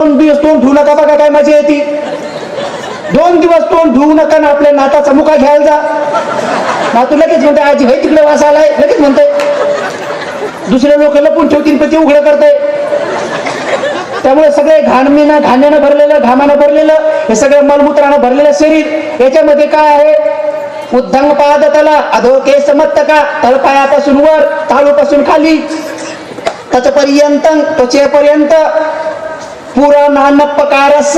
दोन दिवस तोंड ठेवू नका बघा काय मजा येते. दोन दिवस तोंड ठेवू नका ना आपल्या नाताचा मुका घ्यायला जा. नातू लगेच म्हणते आजी हे तिकडे वास आलाय. लगेच म्हणते दुसरे लोक लपून ठेवतील पण ते उघडं करते त्यामुळे सगळे घाणमीनं घाण्यानं भरलेलं घामानं भरलेलं हे सगळं मलमूत्रानं भरलेलं शरीर याच्यामध्ये काय आहे? उद्धंग पाद त्याला अधो केस का? तळपायापासून वर तालूपासून खाली. त्याच्यापर्यंत त्वचेपर्यंत पुरा नानपकारस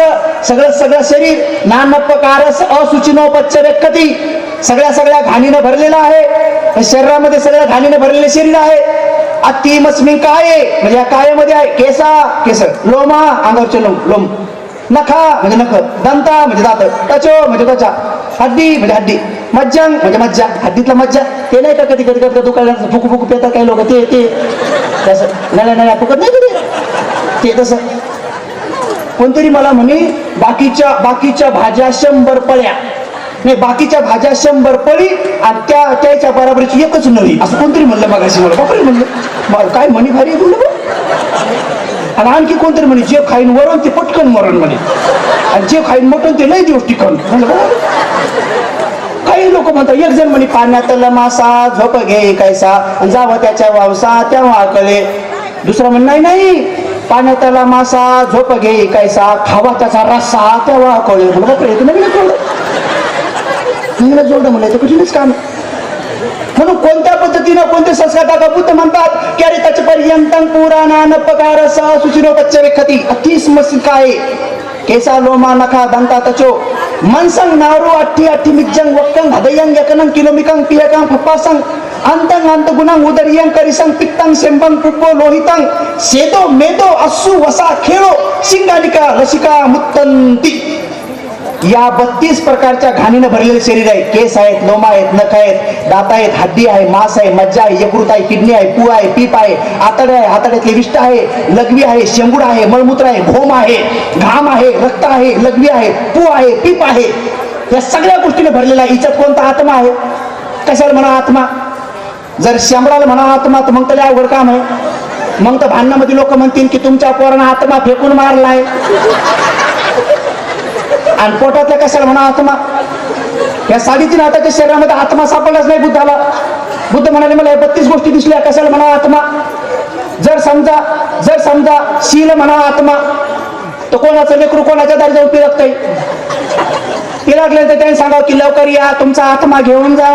सगळं सगळं शरीर नानपकारस असुचिनोपच्च व्यक्ती सगळ्या सगळ्या घाणीनं भरलेलं आहे. शरीरामध्ये सगळ्या घाणीनं भरलेले शरीर आहे. अतिमस्मी काय म्हणजे या कायामध्ये आहे. केसा केस लोमा अंगावरचे लोम लोम. नखा म्हणजे नख. दंता म्हणजे दात. टचो म्हणजे त्वचा. हड्डी म्हणजे हड्डी. मज्जंग म्हणजे मज्जा. हड्डीतला मज्जा. ते नाही का कधी कधी कधी दुकानात फुकू फुकू पेतात काही लोक? ते ते. तसं. नाही नळ्या फुकत नाही कधी? ते तसं. कोणतरी मला म्हणे बाकीच्या बाकीच्या भाज्या शंभर पळ्या. नाही बाकीच्या भाज्या शंभर पळी आणि त्या त्याच्या बराबरीची एकच नळी. असं कोणतरी म्हणलं मगाशी मला. बापरे म्हणलं. काय म्हणे भारी आहे म्हणलं आणि आणखी कोणतरी म्हणे जे खाईन वरण ते पटकन मरण म्हणे. आणि जे खाईन मटण ते लय दिवस टिकण म्हणलं बा. काही लोक म्हणतात एक जण म्हणे पाण्यातला मासा झोप घे कैसा. आणि जावं त्याच्या वावसा तेव्हा कळे दुसरा म्हण नाही नाही. पाण्यातला मासा झोप घे कैसा खावा त्याचा रस्सा तेव्हा कळे म्हणलं प्रयत्न नवीन कळलं जोडलं म्हणलं ते कठीणच काम म्हणून कोणत्या पद्धतीनं कोणते संस्कार टाका बुद्ध म्हणतात की अरे त्याच्या पर्यंत पुराणा नपकार सुचिनो पच्च व्यक्ती अतिस काय? केसा लोमा नखा दंता तचो. मनसंग नारू अठ्ठी अठ्ठी मिज्जंग वक्कंग हदयंग यकनं किलोमिकंग पियकंग फप्पासंग. अंतंग अंत gunang उदरियंग karisang piktang sembang पुप्पो lohitang sedo medo अस्सु वसा खेळो शिंगालिका लसिका मुत्तंती या बत्तीस प्रकारच्या घाणीनं भरलेले शरीर आहे केस आहेत लोमा आहेत नख आहेत दात आहेत हड्डी आहे मांस आहे मज्जा आहे यकृत आहे किडनी आहे पू आहे पीप आहे आतडे आहे हातड्यातले विष्ट आहे लघवी आहे शेंबूड आहे मळमूत्र आहे घोम आहे घाम आहे रक्त आहे लघवी आहे पू आहे पीप आहे या सगळ्या गोष्टीने भरलेला आहे हिच्यात कोणता आत्मा आहे कशाला म्हणा आत्मा जर शंभराला म्हणा आत्मा तर मग त्याला अवघड काम आहे. मग तर भांडणामध्ये लोक म्हणतील की तुमच्या पोरानं आत्मा फेकून मारलाय. आणि पोटातल्या कशाला म्हणा आत्मा? या साडेतीन हाताच्या शरीरामध्ये आत्मा सापडलाच नाही बुद्धाला. बुद्ध म्हणाले मला या बत्तीस गोष्टी दिसल्या कशाला म्हणा आत्मा? जर समजा जर समजा शील म्हणा आत्मा तर कोणाचं लेकरू कोणाच्या दारी जाऊन पिरकत पिरकले तर त्यांनी सांगावं की लवकर या तुमचा आत्मा घेऊन जा.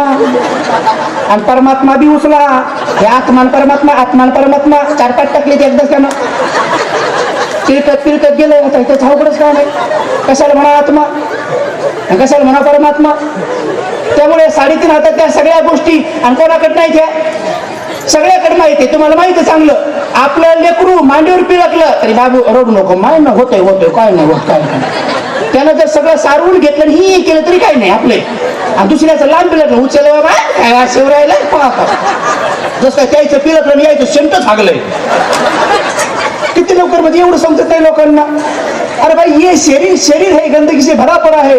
आणि परमात्मा बी उचला हे आत्मा परमात्मा आत्मान परमात्मा. चार पाच टाकले ते एकदाच त्यानं पिरकत पिरकत गेलं आता इथं अवघडच काय नाही कशाला म्हणा आत्मा? कशाला म्हणा परमात्मा? त्यामुळे साडेतीन हातात त्या सगळ्या गोष्टी आणि कोणाकडे नाही त्या? सगळ्याकडे माहिती आहे. तुम्हाला माहिती चांगलं. आपलं लेकरू मांडीवर पिळकलं. तरी बाबू रडू नको. माय ना होतोय होतोय. काय नाही होत काय नाही. त्यानं जर सगळं सारवून घेतलं आणि ही केलं तरी काही नाही आपले. आणि दुसऱ्याचं लांब पिळकलं उचल बाबा काय वास पाहता जसं काय त्याचं पिळकलं आणि यायचं शेंटच हागलंय. किती लवकर म्हणजे एवढं समजत नाही लोकांना. अरे भाई हे शरीर शरीर हे गंदगीचे भरापर भरा आहे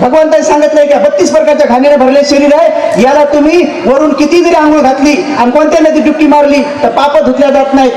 भगवंताने सांगितलंय की बत्तीस प्रकारच्या घाणीने भरले शरीर आहे. याला तुम्ही वरून किती जरी आंघोळ घातली आणि कोणत्या नदी डुबकी मारली तर पाप धुतल्या जात नाही